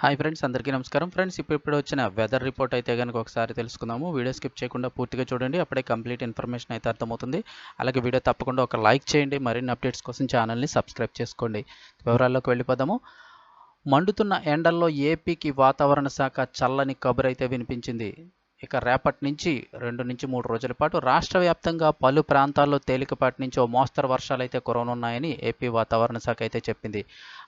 Hi friends అందరికీ నమస్కారం. Friends ఇప్పుడు ఇప్పుడు వచ్చిన వెదర్ రిపోర్ట్ అయితే కనుక ఒకసారి తెలుసుకుందాము. వీడియో స్కిప్ చేయకుండా పూర్తిగా చూడండి అప్పుడే కంప్లీట్ ఇన్ఫర్మేషన్ అయితే అర్థమవుతుంది. అలాగే వీడియో తప్పకుండా ఒక లైక్ చేయండి మరిన్ని అప్డేట్స్ కోసం ఛానల్ని సబ్స్క్రైబ్ చేసుకోండి. వివరాల్లోకి వెళ్ళిపోదాము. మండుతున్న ఎండల్లో ఏపీకి వాతావరణ శాఖ చల్లని కబురైతే వినిపించింది. ఇక రేపటి నుంచి రెండు నుంచి మూడు రోజుల పాటు రాష్ట్ర వ్యాప్తంగా పలు ప్రాంతాల్లో తేలికపాటి నుంచి ఓ మోస్తరు వర్షాలు అయితే కురవనున్నాయని ఏపీ వాతావరణ శాఖ అయితే చెప్పింది.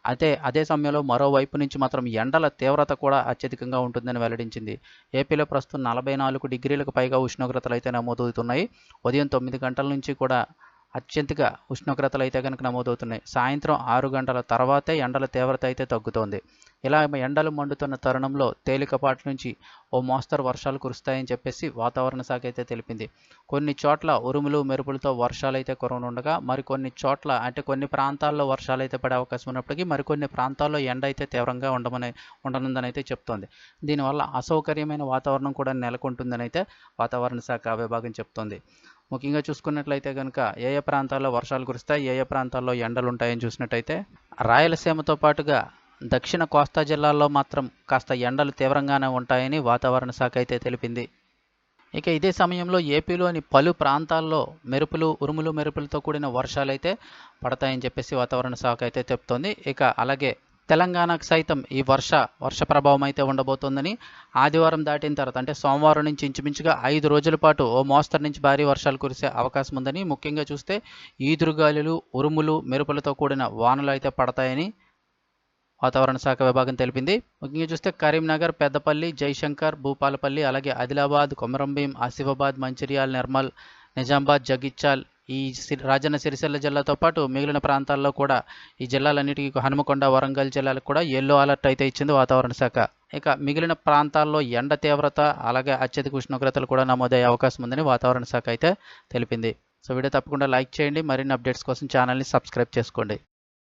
అయితే అదే సమయంలో మరోవైపు నుంచి మాత్రం ఎండల తీవ్రత కూడా అత్యధికంగా ఉంటుందని వెల్లడించింది. ఏపీలో ప్రస్తుతం నలభై నాలుగు డిగ్రీలకు పైగా ఉష్ణోగ్రతలు అయితే నమోదవుతున్నాయి. ఉదయం తొమ్మిది గంటల నుంచి కూడా అత్యంతగా ఉష్ణోగ్రతలు అయితే కనుక నమోదవుతున్నాయి. సాయంత్రం ఆరు గంటల తర్వాతే ఎండల తీవ్రత అయితే తగ్గుతోంది. ఇలా ఎండలు మండుతున్న తరుణంలో తేలికపాటి నుంచి ఓ మోస్తరు వర్షాలు కురుస్తాయని చెప్పేసి వాతావరణ శాఖ అయితే తెలిపింది. కొన్ని చోట్ల ఉరుములు మెరుపులతో వర్షాలు అయితే కురవనుండగా మరికొన్ని చోట్ల అంటే కొన్ని ప్రాంతాల్లో వర్షాలు అయితే పడే అవకాశం ఉన్నప్పటికీ మరికొన్ని ప్రాంతాల్లో ఎండ అయితే తీవ్రంగా ఉండమని ఉండనుందని అయితే చెప్తోంది. దీనివల్ల అసౌకర్యమైన వాతావరణం కూడా నెలకొంటుందని అయితే వాతావరణ శాఖ విభాగం చెప్తోంది. ముఖ్యంగా చూసుకున్నట్లయితే కనుక ఏ ఏ ప్రాంతాల్లో వర్షాలు కురుస్తాయి ఏ ఏ ప్రాంతాల్లో ఎండలు ఉంటాయని చూసినట్టయితే రాయలసీమతో పాటుగా దక్షిణ కోస్తా జిల్లాల్లో మాత్రం కాస్త ఎండలు తీవ్రంగానే ఉంటాయని వాతావరణ శాఖ అయితే తెలిపింది. ఇక ఇదే సమయంలో ఏపీలోని పలు ప్రాంతాల్లో మెరుపులు ఉరుములు మెరుపులతో కూడిన వర్షాలు అయితే పడతాయని చెప్పేసి వాతావరణ శాఖ అయితే చెప్తోంది. ఇక అలాగే తెలంగాణకు సైతం ఈ వర్ష వర్ష ప్రభావం అయితే ఉండబోతోందని ఆదివారం దాటిన తర్వాత అంటే సోమవారం నుంచి ఇంచుమించుగా ఐదు రోజుల పాటు ఓ మోస్తరు నుంచి భారీ వర్షాలు కురిసే అవకాశం ఉందని ముఖ్యంగా చూస్తే ఈదురుగాలులు ఉరుములు మెరుపులతో కూడిన వానలు అయితే పడతాయని వాతావరణ శాఖ విభాగం తెలిపింది. ముఖ్యంగా చూస్తే కరీంనగర్ పెద్దపల్లి జైశంకర్ భూపాలపల్లి అలాగే ఆదిలాబాద్ కొమరంభీం ఆసిఫాబాద్ మంచిర్యాల్ నిర్మల్ నిజామాబాద్ జగిత్యాల్ ఈ రాజన్న సిరిసిల్ల జిల్లాతో పాటు మిగిలిన ప్రాంతాల్లో కూడా ఈ జిల్లాలన్నిటికీ హనుమకొండ వరంగల్ జిల్లాలకు కూడా ఎల్లో అలర్ట్ అయితే ఇచ్చింది వాతావరణ శాఖ. ఇక మిగిలిన ప్రాంతాల్లో ఎండ తీవ్రత అలాగే అత్యధిక ఉష్ణోగ్రతలు కూడా నమోదయ్యే అవకాశం ఉందని వాతావరణ శాఖ అయితే తెలిపింది. సో వీడియో తప్పకుండా లైక్ చేయండి. మరిన్ని అప్డేట్స్ కోసం ఛానల్ని సబ్స్క్రైబ్ చేసుకోండి.